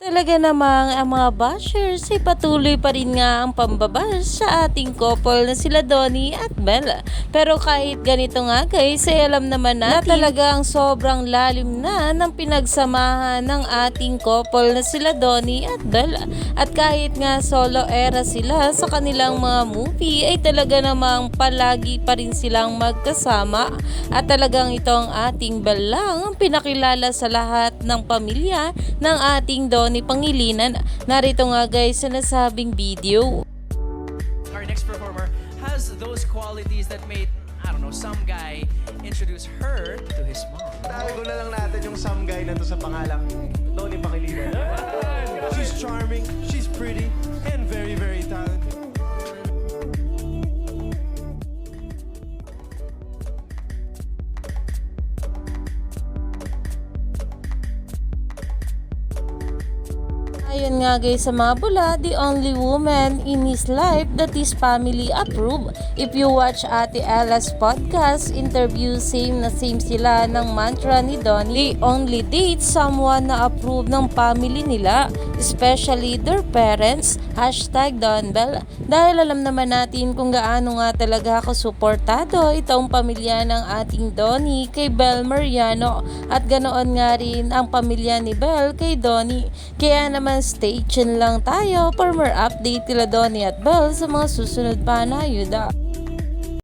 Talaga namang ang mga bashers ay patuloy pa rin nga ang pambabash sa ating couple na sila Donnie at Bella. Pero kahit ganito nga guys, ay alam naman natin na talagang sobrang lalim na ng pinagsamahan ng ating couple na sila Donnie at Bella. At kahit nga solo era sila sa kanilang mga movie ay talaga namang palagi pa rin silang magkasama. At talagang ito ang ating Bella ang pinakilala sa lahat ng pamilya ng ating Donnie Pangilinan. Narito nga guys sa nasabing video. our next performer has those qualities that made, I don't know, some guy introduce her to his mom. Tago na lang natin yung some guy na to sa pangalang Tony Pangilinan. She's charming, she's pretty, Ayon nga guys sa mga bula, the only woman in his life that his family approve. If you watch Ate Ella's podcast interview, same na same sila ng mantra ni Donnie. They only date someone na approve ng family nila, especially their parents. Hashtag Don Bell. Dahil alam naman natin kung gaano nga talaga ako suportado itong pamilya ng ating Donnie kay Bel Mariano at ganoon nga rin ang pamilya ni Bel kay Donnie. Kaya naman stay tuned lang tayo for more update tila Donnie at Bel sa mga susunod pa na ayuda.